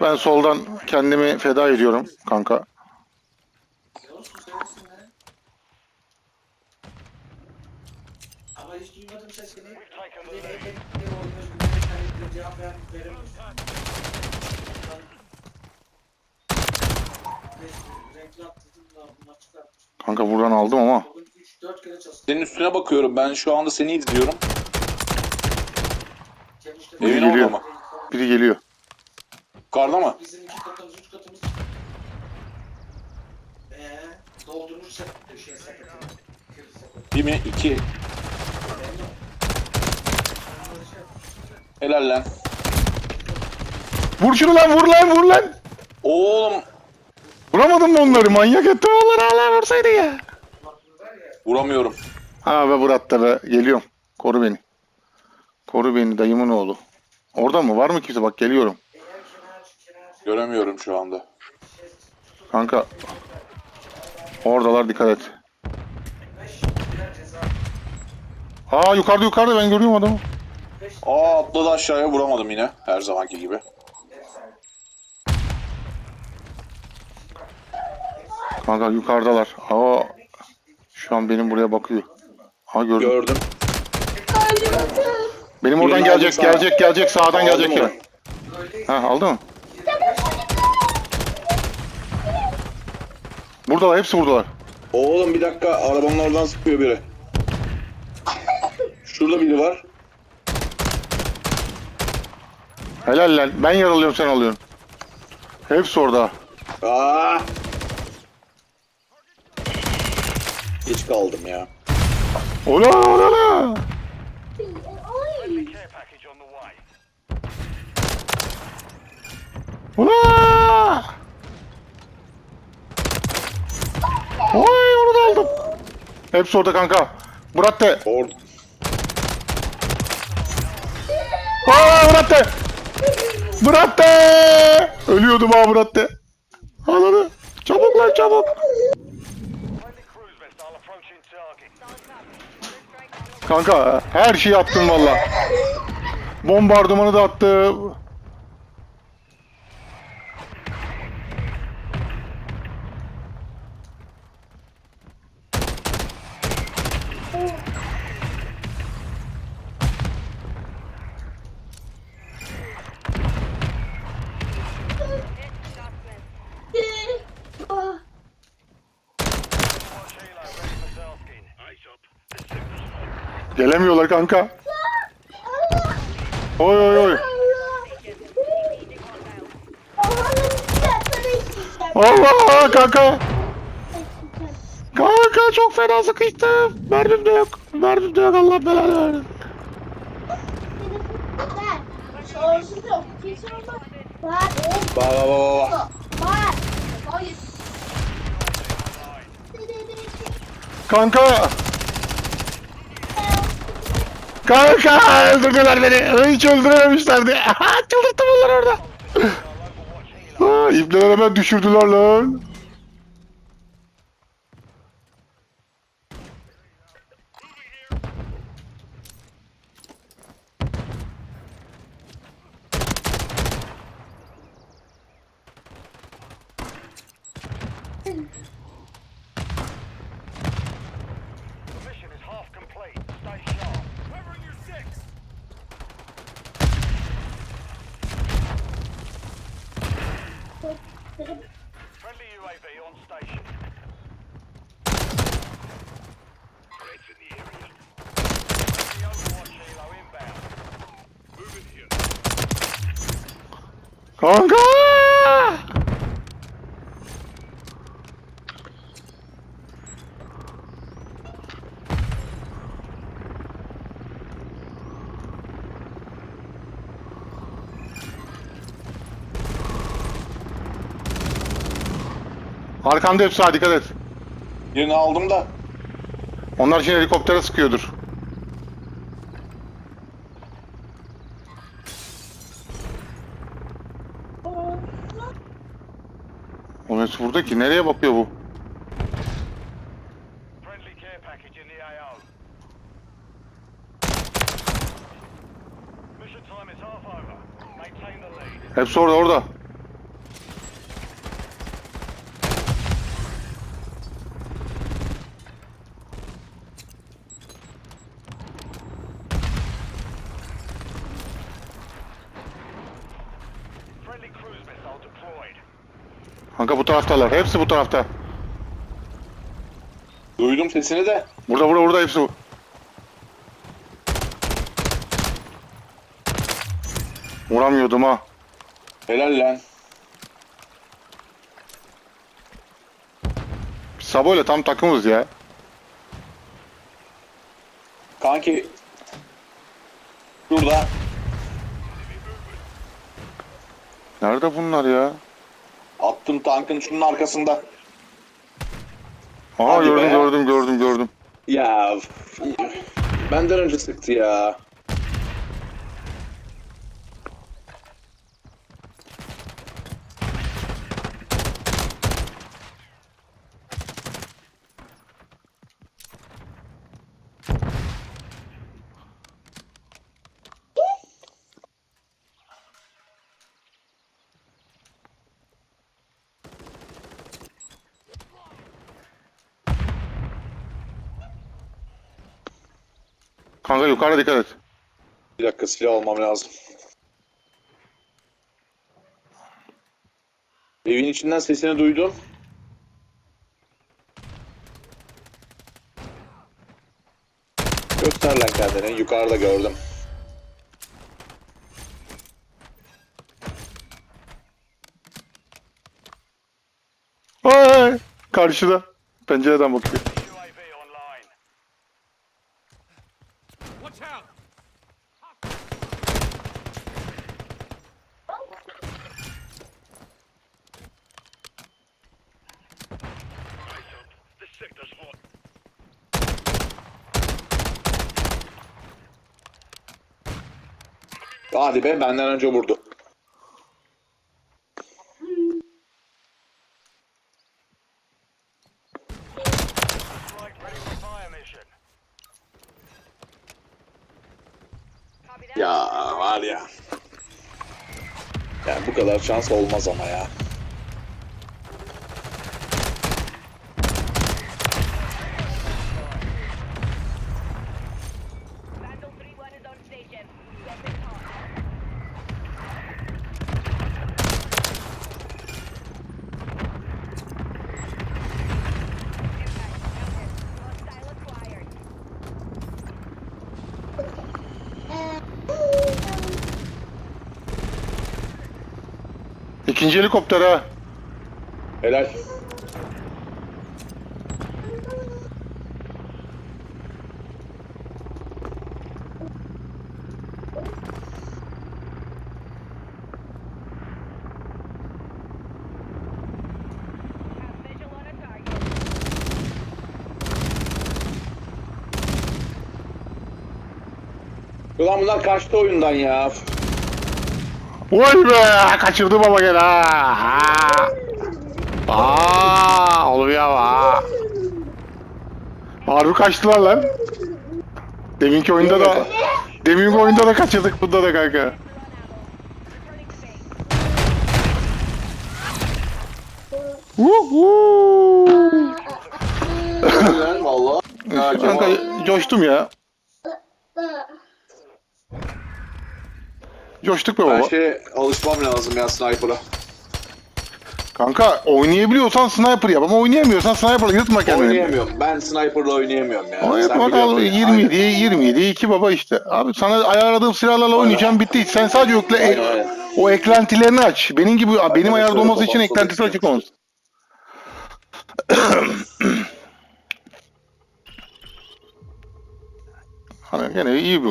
Ben soldan kendimi feda ediyorum kanka. Kanka buradan aldım ama. Bugün 3-4 kere çalıştım. Senin üstüne bakıyorum. Ben şu anda seni izliyorum. Biri Evin geliyor. mı? Biri geliyor. Yukarıda mı? Bizim iki katımız, üç katımız. Eee, doldurmuş sepeti, şey sepeti. Kır sepeti. Bir mi? İki. Helal lan. Vur şunu lan vur lan vur lan. Oğlum. Vuramadın mı onları? Manyak etti onları hala vursaydı ya. Vuramıyorum. Ha be Murat da be. Geliyorum. Koru beni. Koru beni dayımın oğlu. Orada mı? Var mı kimse? Bak geliyorum. Göremiyorum şu anda. Kanka. Oradalar dikkat et. Aa yukarıda yukarıda ben görüyorum adamı. Aa atladı aşağıya vuramadım yine. Her zamanki gibi. Kanka yukarıdalar. Aa şu an benim buraya bakıyor. Ha gördüm. Gördüm. Benim oradan gelecek gelecek gelecek sağdan gelecek. Ha aldı mı? Buradalar hepsi buradalar. Oğlum bir dakika. Arabanın oradan sıkıyor biri. Şurada biri var. Helal lan. Ben yaralıyorum sen alıyorsun. Hepsi orada. Aa! Geç kaldım ya. Ola ola ola. Care package on the way. Ola. Oy onu da aldım. Hepsi orada kanka. Murat de. Or Aa Murat de. Murat de. Ölüyordum ha Murat de. Al onu. Çabuk lan çabuk. Kanka her şeyi attım valla. Bombardımanı da attı. Gelemiyorlar kanka. Oy oy oy. Allah kanka. Kanka çok fena sıkıştım. Mermim de yok. Mermim de yok Allah belanı versin. Bak bak bak bak. Kanka. Kanka öldürdüler beni. Hiç öldürememişlerdi. Çıldırttım onları orada. İbneler hemen düşürdüler lan. Kanka. Arkanda hepsi ha dikkat et. Birini aldım da. Onlar şimdi helikoptere sıkıyordur. Nasıl burada ki? Nereye bakıyor bu? Friendly care package Kanka bu taraftalar. Hepsi bu tarafta. Duydum sesini de. Burada burada burada hepsi bu. Vuramıyordum ha. Helal lan. Sabo'yla tam takımız ya. Kanki. Şurada. Nerede bunlar ya? Attım tankın şunun arkasında. Aa Hadi gördüm be. gördüm gördüm gördüm. Ya. Benden önce sıktı ya. Kanka yukarıda dikkat et. Bir dakika silah almam lazım. Evin içinden sesini duydum. Göster lan kendini. Yukarıda gördüm. Ay, karşıda. Pencereden bakıyor. Hadi be benden önce vurdu. Ya var ya. Ya bu kadar şans olmaz ama ya. İkinci helikopter ha. Helal. Ulan bunlar kaçtı oyundan ya. Vay be kaçırdım ama gene ha. ha. Aa, ya ha. Harbi kaçtılar lan. Deminki oyunda da Deminki oyunda da kaçırdık bunda da kanka. Ya, kanka coştum ya. Coştuk be Ben baba. şey alışmam lazım ya sniper'a. Kanka oynayabiliyorsan sniper yap ama oynayamıyorsan sniper yırtma kendini. Oynayamıyorum. Ben sniper'la oynayamıyorum ya. Oynayıp Sen bakalım biliyorsun ya. 27 27 2 baba işte. Abi sana ayarladığım silahlarla oynayacağım bitti. Sen sadece Aynen, aynen. o eklentilerini aç. Benim gibi benim ayarda olması için eklentisi açık olsun. hani gene iyi bir